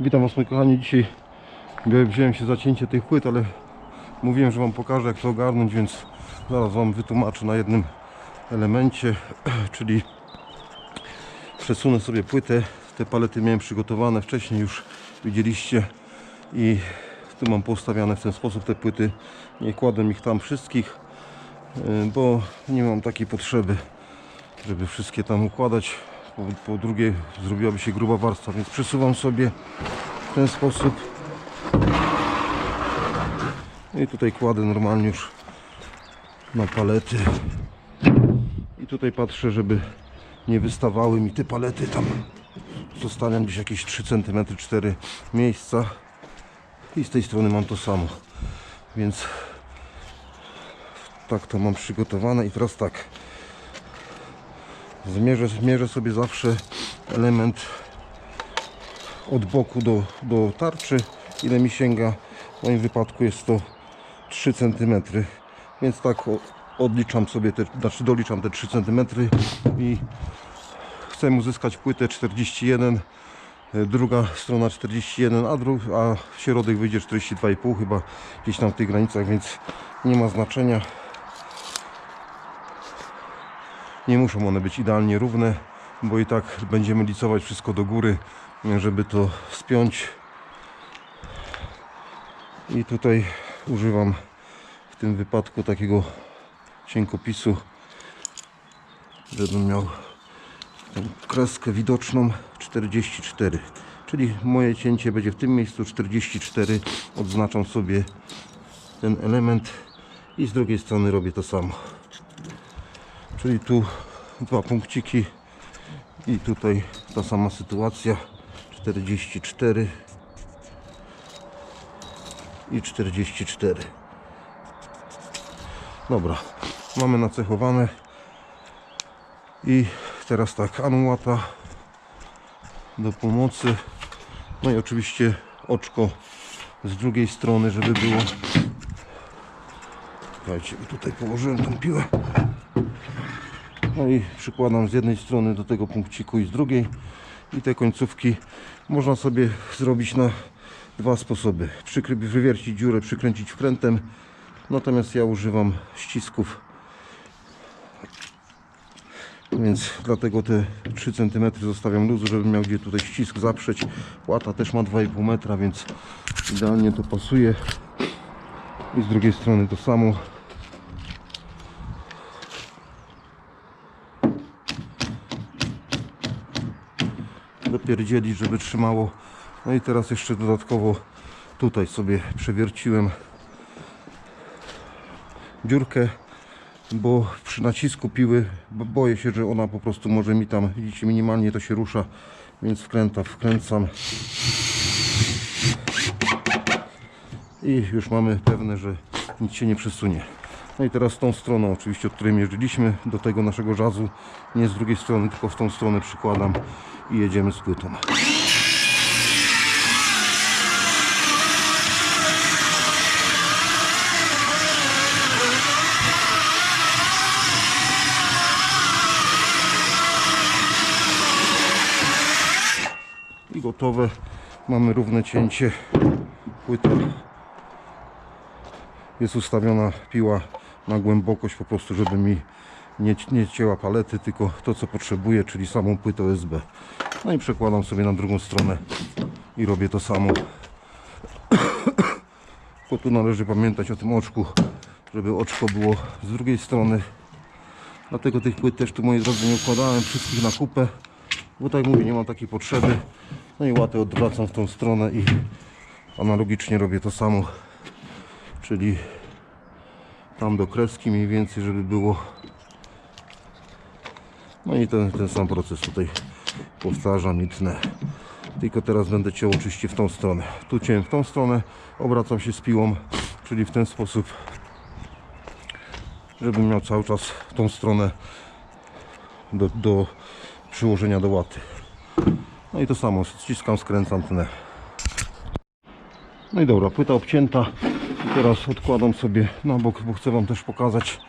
Witam Was moi kochani, dzisiaj wziąłem się za cięcie tych płyt, ale mówiłem, że Wam pokażę jak to ogarnąć, więc zaraz Wam wytłumaczę na jednym elemencie, czyli przesunę sobie płytę, te palety miałem przygotowane wcześniej już widzieliście. I tu mam poustawiane w ten sposób te płyty, nie kładę ich tam wszystkich, y, bo nie mam takiej potrzeby, żeby wszystkie tam układać. Po, po drugie zrobiłaby się gruba warstwa, więc przesuwam sobie w ten sposób. I tutaj kładę normalnie już na palety. I tutaj patrzę, żeby nie wystawały mi te palety tam. Zostawiam gdzieś jakieś 3 cm 4 miejsca. I z tej strony mam to samo. Więc tak to mam przygotowane i teraz tak. Zmierzę, zmierzę sobie zawsze element od boku do, do tarczy. Ile mi sięga? W moim wypadku jest to 3 cm. Więc tak odliczam sobie, te, znaczy doliczam te 3 cm i chcę uzyskać płytę 41 e, druga strona 41 a, dru, a środek wyjdzie 42,5 chyba gdzieś tam w tych granicach więc nie ma znaczenia nie muszą one być idealnie równe, bo i tak będziemy licować wszystko do góry, żeby to spiąć. I tutaj używam w tym wypadku takiego cienkopisu, żebym miał kreskę widoczną 44. Czyli moje cięcie będzie w tym miejscu 44. Odznaczam sobie ten element i z drugiej strony robię to samo. Czyli tu dwa punkciki i tutaj ta sama sytuacja. 44 i 44 dobra mamy nacechowane. I teraz tak anułata do pomocy. No i oczywiście oczko z drugiej strony żeby było. Słuchajcie, tutaj położyłem tą piłę no i przykładam z jednej strony do tego punkciku i z drugiej. I te końcówki można sobie zrobić na dwa sposoby. Przykry, wywiercić dziurę, przykręcić wkrętem. Natomiast ja używam ścisków. Więc dlatego te 3 cm zostawiam luzu, żebym miał gdzie tutaj ścisk zaprzeć. Płata też ma 2,5 metra, więc idealnie to pasuje. I z drugiej strony to samo. Dopierdzieli, żeby trzymało. No i teraz jeszcze dodatkowo tutaj sobie przewierciłem dziurkę, bo przy nacisku piły bo boję się, że ona po prostu może mi tam, widzicie, minimalnie to się rusza, więc wkręta, wkręcam i już mamy pewne, że nic się nie przesunie. No i teraz tą stroną, oczywiście, od której mierzyliśmy, do tego naszego żazu, nie z drugiej strony, tylko w tą stronę przykładam i jedziemy z płytą. I gotowe. Mamy równe cięcie. Płyta jest ustawiona piła na głębokość po prostu, żeby mi nie, nie cięła palety, tylko to co potrzebuję, czyli samą płytę USB. No i przekładam sobie na drugą stronę i robię to samo. Tylko tu należy pamiętać o tym oczku, żeby oczko było z drugiej strony. Dlatego tych płyt też tu moi drodzy nie układałem wszystkich na kupę, bo tak mówię, nie mam takiej potrzeby. No i łatę odwracam w tą stronę i analogicznie robię to samo czyli tam do kreski mniej więcej, żeby było. No i ten, ten sam proces tutaj powtarzam i tnę tylko teraz będę ciął oczywiście w tą stronę. Tu ciąłem w tą stronę, obracam się z piłą czyli w ten sposób żebym miał cały czas tą stronę do, do przyłożenia do łaty. No i to samo, ściskam, skręcam, tnę. No i dobra, płyta obcięta. Teraz odkładam sobie na bok, bo chcę Wam też pokazać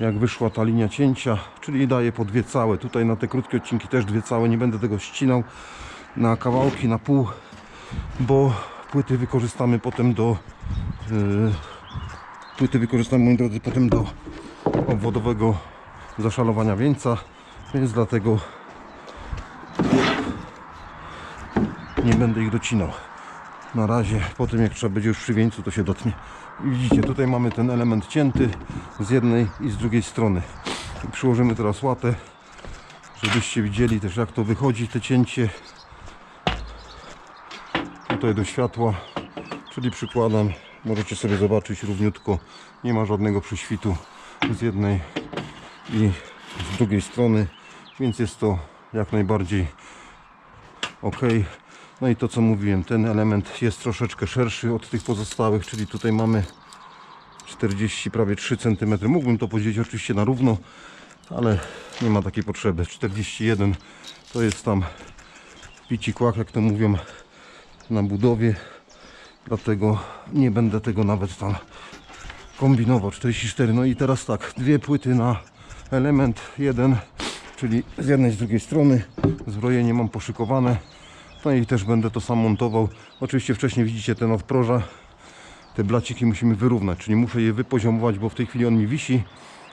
jak wyszła ta linia cięcia, czyli daję po dwie całe. Tutaj na te krótkie odcinki też dwie całe, nie będę tego ścinał na kawałki, na pół. bo płyty wykorzystamy potem do yy, płyty wykorzystamy moi drodzy potem do obwodowego zaszalowania wieńca więc dlatego nie będę ich docinał na razie po tym jak trzeba będzie już przy wieńcu to się dotnie i widzicie tutaj mamy ten element cięty z jednej i z drugiej strony. I przyłożymy teraz łatę żebyście widzieli też jak to wychodzi te cięcie. Tutaj do światła czyli przykładam możecie sobie zobaczyć równiutko. Nie ma żadnego prześwitu z jednej i z drugiej strony więc jest to jak najbardziej ok no i to co mówiłem ten element jest troszeczkę szerszy od tych pozostałych czyli tutaj mamy 40 prawie 3 cm mógłbym to podzielić oczywiście na równo ale nie ma takiej potrzeby. 41 to jest tam pici kłak jak to mówią na budowie. Dlatego nie będę tego nawet tam kombinował. 44 no i teraz tak dwie płyty na element jeden czyli z jednej z drugiej strony. Zbrojenie mam poszykowane no i też będę to sam montował. Oczywiście wcześniej widzicie te nadproża te blaciki musimy wyrównać czyli muszę je wypoziomować bo w tej chwili on mi wisi.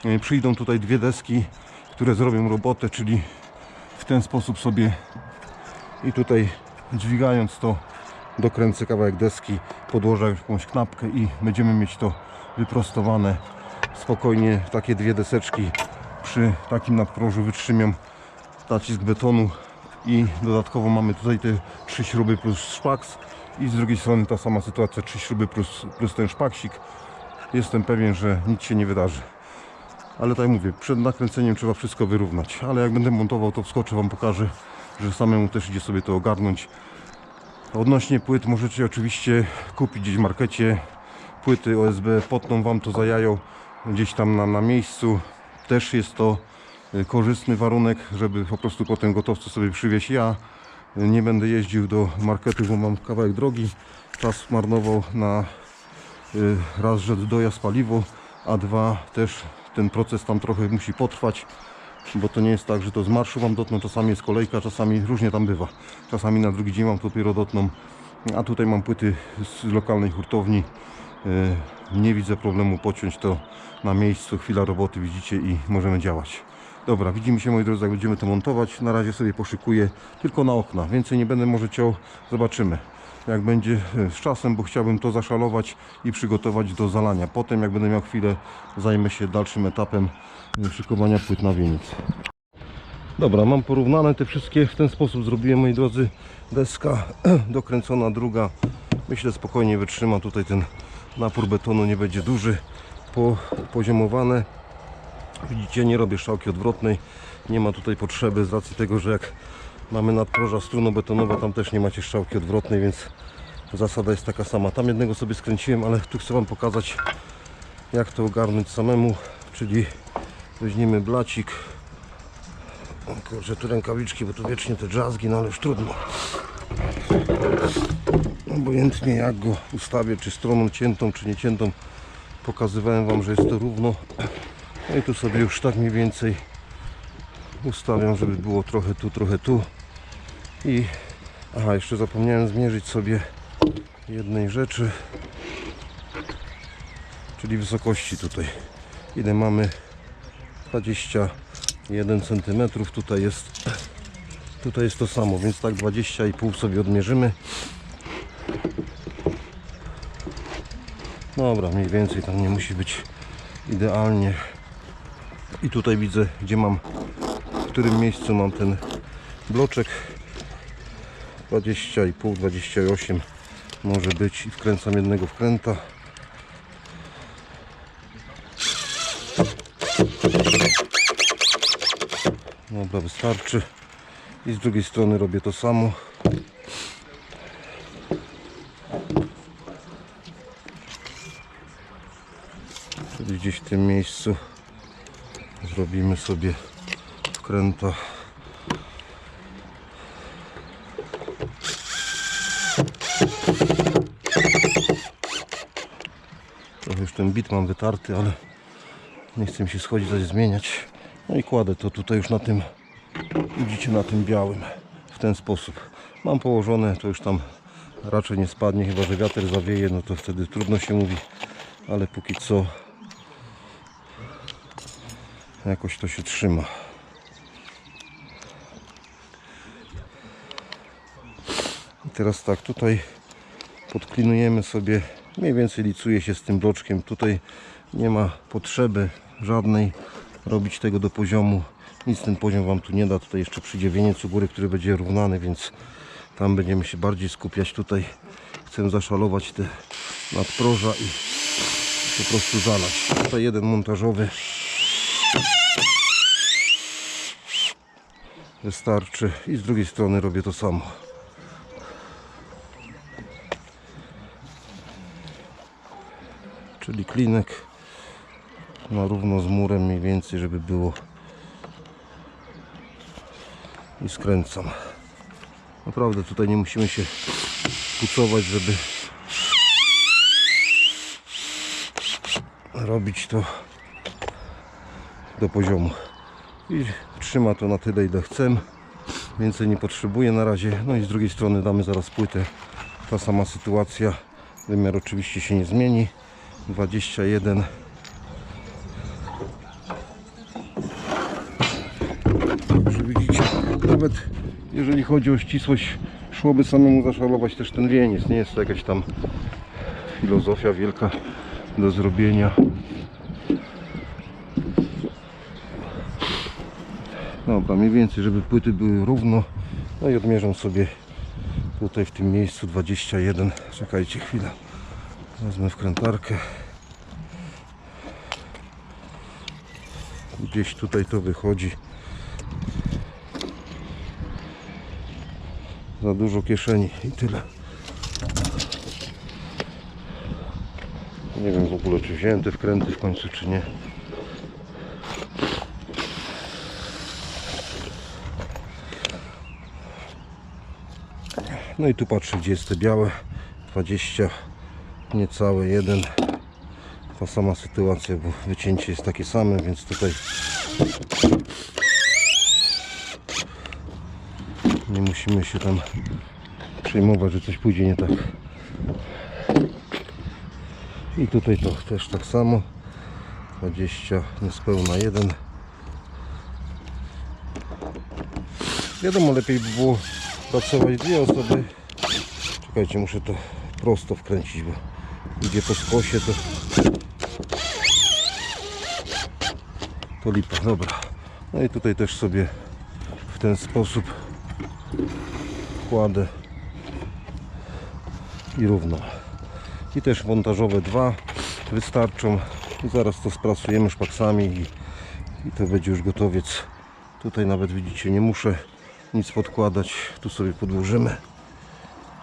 E, przyjdą tutaj dwie deski które zrobią robotę czyli w ten sposób sobie i tutaj dźwigając to dokręcę kawałek deski podłożę jakąś knapkę i będziemy mieć to wyprostowane. Spokojnie takie dwie deseczki przy takim nadprożu wytrzymią nacisk betonu i dodatkowo mamy tutaj te trzy śruby plus szpaks. I z drugiej strony ta sama sytuacja trzy śruby plus, plus ten szpaksik. Jestem pewien, że nic się nie wydarzy. Ale tak mówię, przed nakręceniem trzeba wszystko wyrównać. Ale jak będę montował to wskoczę Wam pokażę że samemu też idzie sobie to ogarnąć. Odnośnie płyt możecie oczywiście kupić gdzieś w markecie płyty OSB, potną Wam to za jajo gdzieś tam na, na miejscu. Też jest to korzystny warunek, żeby po prostu potem gotowce sobie przywieźć. Ja y, nie będę jeździł do marketu, bo mam kawałek drogi. Czas marnował na y, raz, że dojazd paliwo, a dwa też ten proces tam trochę musi potrwać bo to nie jest tak, że to z marszu Wam dotną, czasami jest kolejka, czasami różnie tam bywa. Czasami na drugi dzień to dopiero dotną, a tutaj mam płyty z lokalnej hurtowni. Yy, Nie widzę problemu pociąć to na miejscu, chwila roboty widzicie i możemy działać. Dobra, widzimy się moi drodzy, jak będziemy to montować. Na razie sobie poszykuję tylko na okna. Więcej nie będę może ciął, zobaczymy jak będzie e, z czasem, bo chciałbym to zaszalować i przygotować do zalania. Potem jak będę miał chwilę, zajmę się dalszym etapem e, szykowania płyt na wieniec. Dobra, mam porównane te wszystkie, w ten sposób zrobiłem moi drodzy deska dokręcona, druga myślę spokojnie wytrzyma, tutaj ten napór betonu nie będzie duży, po, poziomowane widzicie nie robię szałki odwrotnej, nie ma tutaj potrzeby z racji tego, że jak mamy nadproża strunobetonowa, tam też nie macie strzałki odwrotnej, więc zasada jest taka sama. Tam jednego sobie skręciłem, ale tu chcę Wam pokazać jak to ogarnąć samemu, czyli weźmiemy blacik. Kurczę, tu rękawiczki, bo tu wiecznie te drzazgi, no ale już trudno. Obojętnie jak go ustawię, czy stroną ciętą, czy nieciętą pokazywałem Wam, że jest to równo no i tu sobie już tak mniej więcej ustawiam, żeby było trochę tu, trochę tu. I aha, jeszcze zapomniałem zmierzyć sobie jednej rzeczy czyli wysokości tutaj. Ile mamy? 21 cm tutaj jest tutaj jest to samo więc tak 20,5 sobie odmierzymy. Dobra mniej więcej tam nie musi być idealnie i tutaj widzę gdzie mam w którym miejscu mam ten bloczek. 20,5 28 może być. I wkręcam jednego wkręta. Dobra wystarczy. I z drugiej strony robię to samo. Czyli gdzieś w tym miejscu zrobimy sobie wkręta. Trochę już ten bit mam wytarty ale nie chcę mi się schodzić coś zmieniać. No i kładę to tutaj już na tym widzicie na tym białym w ten sposób. Mam położone to już tam raczej nie spadnie, chyba że wiatr zawieje, no to wtedy trudno się mówi, ale póki co jakoś to się trzyma. I teraz tak, tutaj podklinujemy sobie, mniej więcej licuje się z tym bloczkiem. Tutaj nie ma potrzeby żadnej robić tego do poziomu. Nic ten poziom Wam tu nie da. Tutaj jeszcze przyjdzie wieniec u góry, który będzie równany, więc tam będziemy się bardziej skupiać. Tutaj chcę zaszalować te nadproża i po prostu zalać. Tutaj jeden montażowy wystarczy. I z drugiej strony robię to samo. czyli klinek na równo z murem mniej więcej, żeby było. I skręcam. Naprawdę tutaj nie musimy się pucować, żeby robić to do poziomu. I trzyma to na tyle ile chcę. Więcej nie potrzebuję na razie. No i z drugiej strony damy zaraz płytę. Ta sama sytuacja. Wymiar oczywiście się nie zmieni. 21 Także widzicie, nawet jeżeli chodzi o ścisłość szłoby samemu zaszalować też ten wieniec, nie jest to jakaś tam filozofia wielka do zrobienia Dobra, mniej więcej, żeby płyty były równo no i odmierzam sobie tutaj w tym miejscu 21 czekajcie chwilę Wezmę wkrętarkę. Gdzieś tutaj to wychodzi. Za dużo kieszeni i tyle. Nie wiem w ogóle czy wziąłem te wkręty w końcu czy nie. No i tu patrzę gdzie jest te białe. 20 niecały jeden ta sama sytuacja, bo wycięcie jest takie same, więc tutaj nie musimy się tam przejmować, że coś pójdzie nie tak. I tutaj to też tak samo. 20 niespełna 1. Wiadomo, lepiej by było pracować dwie osoby. Czekajcie, muszę to prosto wkręcić, bo idzie po skosie, to to lipa, dobra. No i tutaj też sobie w ten sposób kładę i równo. I też montażowe dwa wystarczą. I zaraz to sprasujemy szpaksami i, i to będzie już gotowiec. Tutaj nawet widzicie, nie muszę nic podkładać. Tu sobie podłożymy.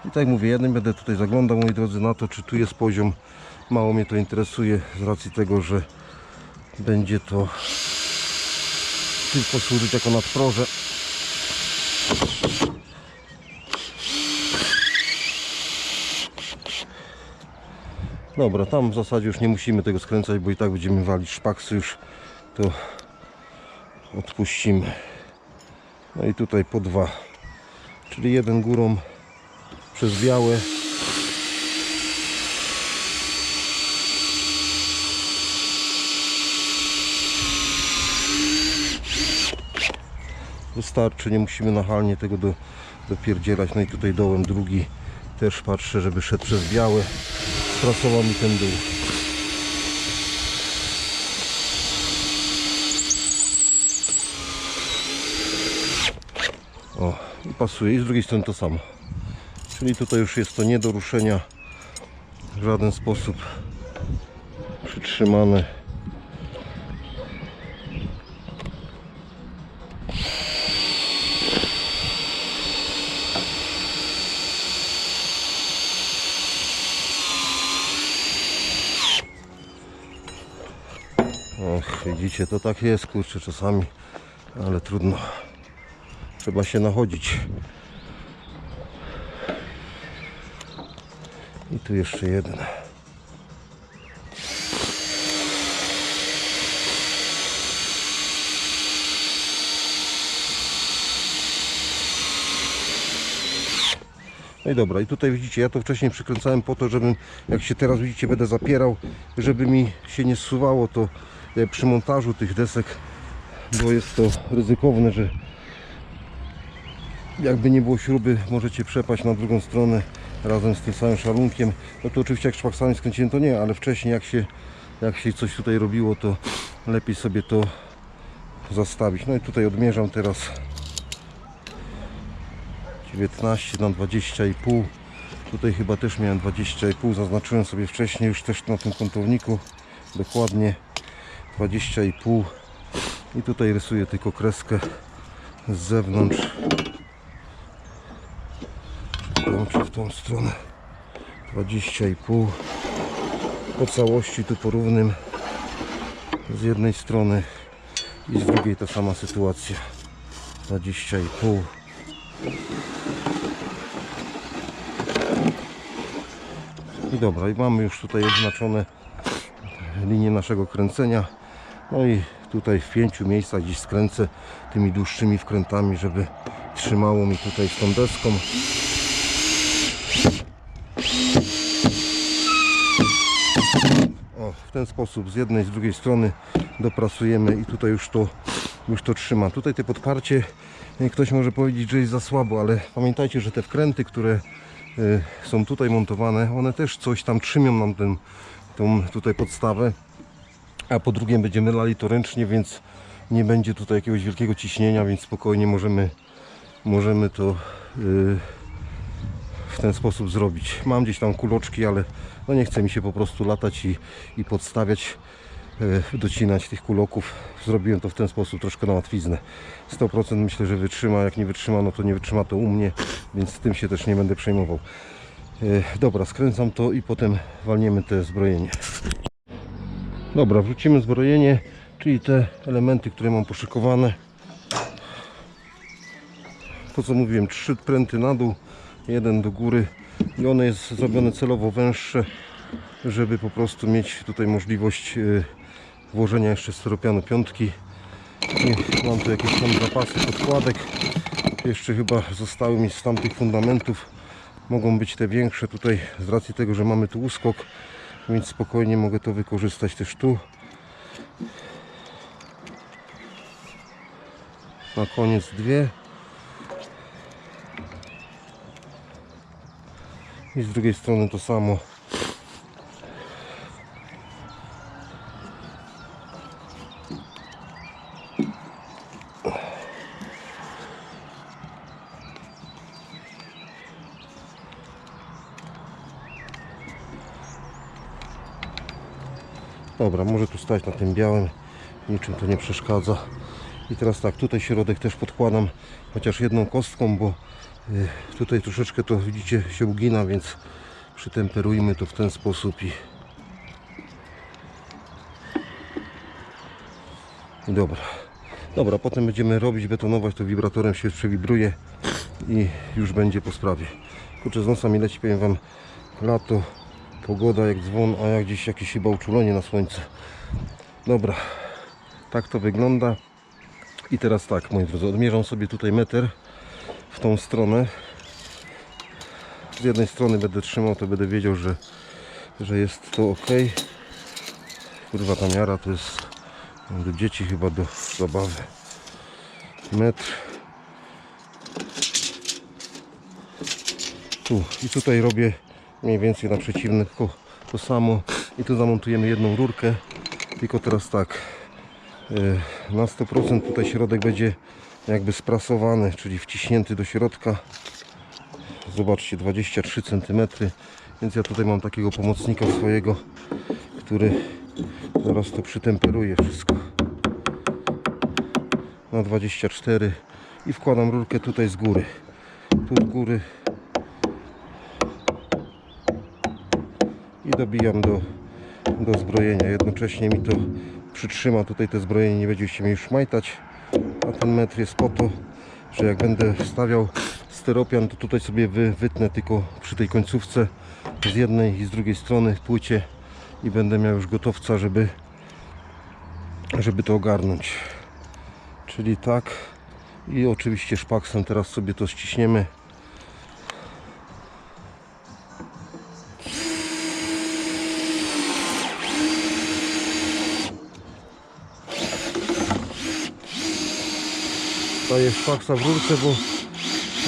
I tak mówię, ja nie będę tutaj zaglądał, moi drodzy, na to, czy tu jest poziom. Mało mnie to interesuje z racji tego, że będzie to tylko służyć jako nadproże. Dobra, tam w zasadzie już nie musimy tego skręcać, bo i tak będziemy walić szpaksy już, to odpuścimy. No i tutaj po dwa, czyli jeden górą przez białe. Wystarczy, nie musimy nachalnie tego do, dopierdzielać. No i tutaj dołem drugi też patrzę, żeby szedł przez białe. Strasował mi ten dół. O, i pasuje. I z drugiej strony to samo. Czyli tutaj już jest to nie do ruszenia w żaden sposób przytrzymane. Och, widzicie, to tak jest, kurczę, czasami, ale trudno. Trzeba się nachodzić. I tu jeszcze jeden. No i dobra, i tutaj widzicie, ja to wcześniej przykręcałem po to, żebym, jak się teraz widzicie, będę zapierał, żeby mi się nie zsuwało to e, przy montażu tych desek, bo jest to ryzykowne, że jakby nie było śruby, możecie przepaść na drugą stronę razem z tym samym szalunkiem. No to oczywiście jak szpaksami skręciłem to nie, ale wcześniej jak się, jak się coś tutaj robiło, to lepiej sobie to zastawić. No i tutaj odmierzam teraz 19 na 20,5 tutaj chyba też miałem 20,5 zaznaczyłem sobie wcześniej już też na tym kątowniku dokładnie 20,5 i tutaj rysuję tylko kreskę z zewnątrz Łączę w tą stronę. 20,5 po całości tu porównym z jednej strony i z drugiej ta sama sytuacja. 20,5 i dobra i mamy już tutaj oznaczone linie naszego kręcenia. No i tutaj w pięciu miejscach gdzieś skręcę tymi dłuższymi wkrętami żeby trzymało mi tutaj z tą deską O, w ten sposób z jednej, z drugiej strony doprasujemy i tutaj już to, już to trzyma. Tutaj te podparcie, e, ktoś może powiedzieć, że jest za słabo, ale pamiętajcie, że te wkręty, które e, są tutaj montowane, one też coś tam trzymią nam ten, tą tutaj podstawę. A po drugie będziemy lali to ręcznie, więc nie będzie tutaj jakiegoś wielkiego ciśnienia, więc spokojnie możemy, możemy to yy, w ten sposób zrobić. Mam gdzieś tam kuloczki, ale no nie chce mi się po prostu latać i, i podstawiać, e, docinać tych kuloków. Zrobiłem to w ten sposób troszkę na łatwiznę. 100% myślę, że wytrzyma. Jak nie wytrzyma, no to nie wytrzyma to u mnie, więc z tym się też nie będę przejmował. E, Dobra, skręcam to i potem walniemy te zbrojenie. Dobra, wrócimy zbrojenie, czyli te elementy, które mam poszykowane. To co mówiłem, trzy pręty na dół, jeden do góry i one jest zrobione celowo węższe, żeby po prostu mieć tutaj możliwość e, włożenia jeszcze steropianu piątki. I mam tu jakieś tam zapasy podkładek. Jeszcze chyba zostały mi z tamtych fundamentów. Mogą być te większe tutaj z racji tego, że mamy tu uskok, więc spokojnie mogę to wykorzystać też tu. Na koniec dwie. I z drugiej strony to samo. Dobra, może tu stać na tym białym. Niczym to nie przeszkadza. I teraz tak, tutaj środek też podkładam chociaż jedną kostką, bo tutaj troszeczkę to widzicie się ugina, więc przytemperujmy to w ten sposób i i dobra. Dobra, potem będziemy robić, betonować, to wibratorem się przewibruje i już będzie po sprawie. Kurczę, z nosa mi leci, powiem Wam, lato, pogoda jak dzwon, a jak gdzieś jakieś chyba uczulenie na słońce. Dobra, tak to wygląda. I teraz tak, moi drodzy, odmierzam sobie tutaj metr w tą stronę. Z jednej strony będę trzymał, to będę wiedział, że, że jest to ok. Kurwa, ta miara to jest do dzieci chyba do zabawy. Metr. Tu i tutaj robię mniej więcej na przeciwne tylko to samo. I tu zamontujemy jedną rurkę. Tylko teraz tak. e, Na 100% tutaj środek będzie jakby sprasowany, czyli wciśnięty do środka. Zobaczcie, 23 cm. Więc ja tutaj mam takiego pomocnika swojego, który zaraz to przytemperuje wszystko na 24 i wkładam rurkę tutaj z góry. Tu z góry i dobijam do, do zbrojenia. Jednocześnie mi to przytrzyma tutaj te zbrojenie, nie będzie się mi już majtać. Ten metr jest po to, że jak będę wstawiał steropian, to tutaj sobie wy, wytnę tylko przy tej końcówce z jednej i z drugiej strony płycie i będę miał już gotowca, żeby żeby to ogarnąć. Czyli tak i oczywiście szpaksem teraz sobie to ściśniemy daję szpaksa w rurce, bo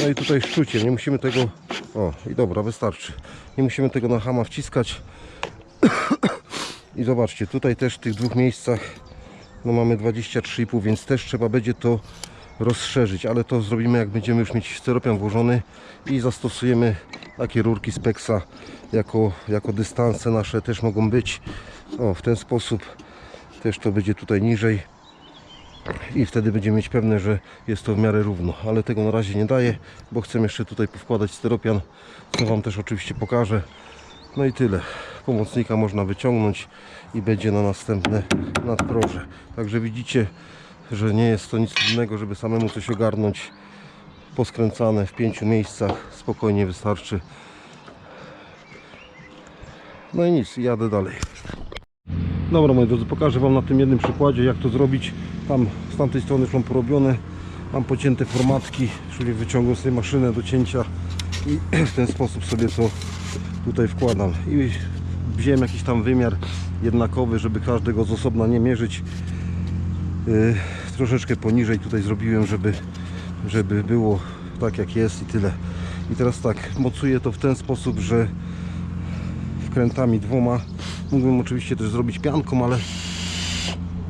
no i tutaj szczucie, nie musimy tego o i dobra, wystarczy. Nie musimy tego na hama wciskać. I zobaczcie, tutaj też w tych dwóch miejscach no mamy 23,5, więc też trzeba będzie to rozszerzyć, ale to zrobimy jak będziemy już mieć styropian włożony i zastosujemy takie rurki z Pexa jako, jako dystanse nasze też mogą być. O w ten sposób też to będzie tutaj niżej i wtedy będziemy mieć pewne, że jest to w miarę równo, ale tego na razie nie daję, bo chcę jeszcze tutaj powkładać styropian, co Wam też oczywiście pokażę. No i tyle. Pomocnika można wyciągnąć i będzie na następne nadproże. Także widzicie, że nie jest to nic trudnego, żeby samemu coś ogarnąć. Poskręcane w pięciu miejscach, spokojnie wystarczy. No i nic, jadę dalej. Dobra moi drodzy, pokażę Wam na tym jednym przykładzie jak to zrobić. Tam z tamtej strony mam porobione. Mam pocięte formatki, czyli wyciągam sobie maszynę do cięcia i w ten sposób sobie to tutaj wkładam. I wziąłem jakiś tam wymiar jednakowy, żeby każdego z osobna nie mierzyć. Yy, troszeczkę poniżej tutaj zrobiłem, żeby, żeby było tak jak jest i tyle. I teraz tak, mocuję to w ten sposób, że dwoma. Mógłbym oczywiście też zrobić pianką, ale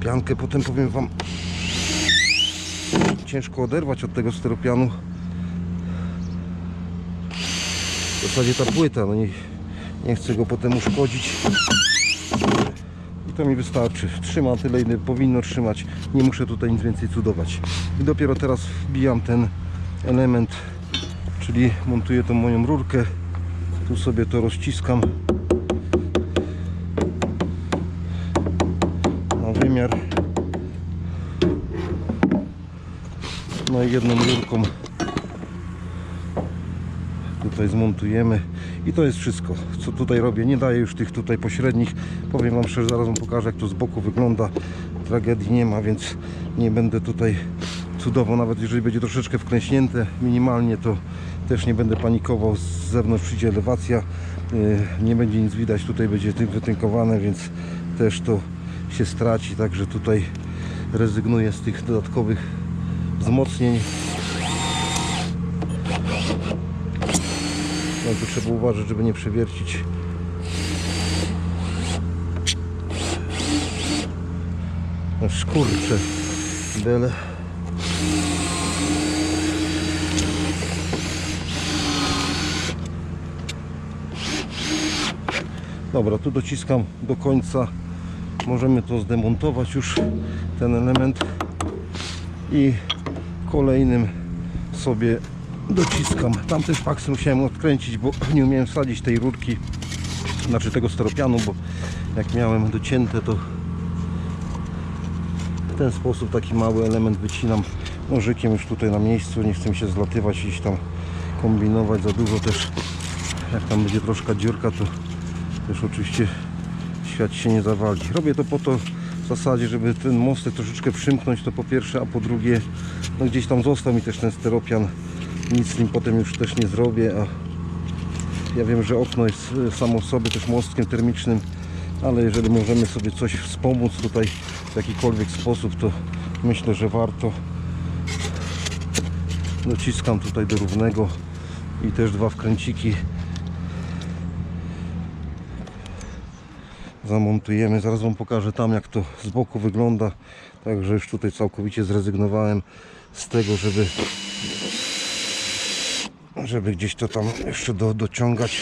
piankę potem powiem Wam ciężko oderwać od tego styropianu. W zasadzie ta płyta, no nie, nie chcę go potem uszkodzić. I to mi wystarczy. Trzyma tyle, ile powinno trzymać. Nie muszę tutaj nic więcej cudować. I dopiero teraz wbijam ten element, czyli montuję tą moją rurkę. Tu sobie to rozciskam na wymiar. No i jedną rurką tutaj zmontujemy. I to jest wszystko co tutaj robię. Nie daję już tych tutaj pośrednich. Powiem wam szczerze zaraz wam pokażę jak to z boku wygląda. Tragedii nie ma więc nie będę tutaj cudowo nawet jeżeli będzie troszeczkę wklęśnięte minimalnie to też nie będę panikował. Z zewnątrz przyjdzie elewacja. Yy, nie będzie nic widać. Tutaj będzie wytynkowane więc też to się straci także tutaj rezygnuję z tych dodatkowych wzmocnień No tu trzeba uważać, żeby nie przewiercić. No szkurcze. Bele. Dobra, tu dociskam do końca. Możemy to zdemontować już, ten element. I kolejnym sobie dociskam. Tam też paksy musiałem odkręcić, bo nie umiałem wsadzić tej rurki, znaczy tego steropianu, bo jak miałem docięte, to w ten sposób taki mały element wycinam nożykiem już tutaj na miejscu. Nie chcę się zlatywać, iść tam kombinować za dużo też. Jak tam będzie troszkę dziurka, to też oczywiście świat się nie zawali. Robię to po to w zasadzie, żeby ten mostek troszeczkę przymknąć, to po pierwsze, a po drugie, no gdzieś tam został mi też ten steropian nic z nim potem już też nie zrobię, a ja wiem, że okno jest e, samo w sobie też mostkiem termicznym, ale jeżeli możemy sobie coś wspomóc tutaj w jakikolwiek sposób, to myślę, że warto. Dociskam tutaj do równego i też dwa wkręciki zamontujemy. Zaraz Wam pokażę tam jak to z boku wygląda. Także już tutaj całkowicie zrezygnowałem z tego, żeby żeby gdzieś to tam jeszcze do, dociągać.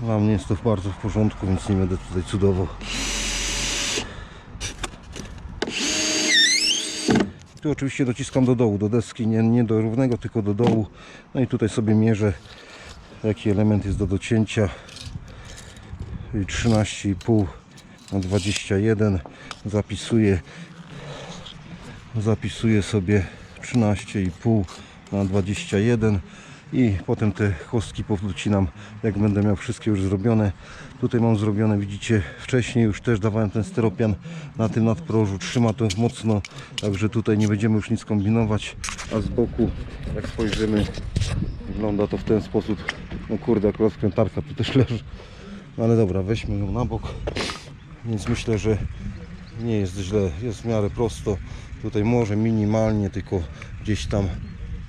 Dla mnie jest to bardzo w porządku, więc nie będę tutaj cudował. Tu oczywiście dociskam do dołu, do deski, nie, nie do równego, tylko do dołu. No i tutaj sobie mierzę, jaki element jest do docięcia. I 13,5 na 21. Zapisuję, zapisuję sobie 13,5 na 21 i potem te kostki powrócinam jak będę miał wszystkie już zrobione. Tutaj mam zrobione widzicie wcześniej już też dawałem ten steropian na tym nadprożu. Trzyma to mocno także tutaj nie będziemy już nic kombinować a z boku jak spojrzymy wygląda to w ten sposób. No kurde akurat wkrętarka tu też leży ale dobra weźmy ją na bok więc myślę, że nie jest źle, jest w miarę prosto. Tutaj może minimalnie, tylko gdzieś tam,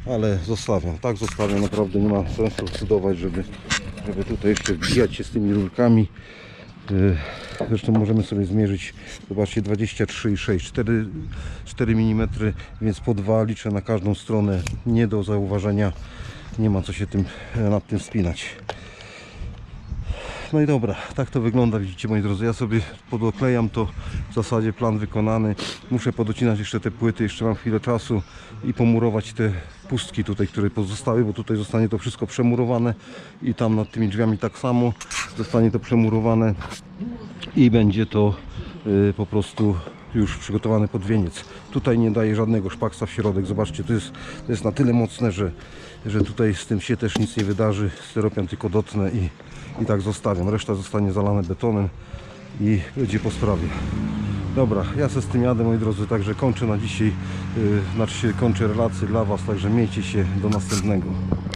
ale zostawiam. Tak zostawiam, naprawdę nie ma sensu cudować, żeby, żeby tutaj jeszcze wbijać się z tymi rurkami. Yy, Zresztą możemy sobie zmierzyć, zobaczcie 23,6, 4, 4 mm, więc po dwa liczę na każdą stronę, nie do zauważenia, nie ma co się tym, nad tym spinać. No i dobra, tak to wygląda, widzicie moi drodzy. Ja sobie podoklejam to, w zasadzie plan wykonany. Muszę podocinać jeszcze te płyty, jeszcze mam chwilę czasu i pomurować te pustki tutaj, które pozostały, bo tutaj zostanie to wszystko przemurowane i tam nad tymi drzwiami tak samo zostanie to przemurowane i będzie to y, po prostu już przygotowane pod wieniec. Tutaj nie daje żadnego szpaksa w środek. Zobaczcie, to jest, to jest na tyle mocne, że, że tutaj z tym się też nic nie wydarzy. Steropian tylko dotnę i, i tak zostawiam. Reszta zostanie zalane betonem i będzie po sprawie. Dobra, ja se z tym jadę moi drodzy, także kończę na dzisiaj, yy, znaczy kończę relację dla Was, także miejcie się do następnego.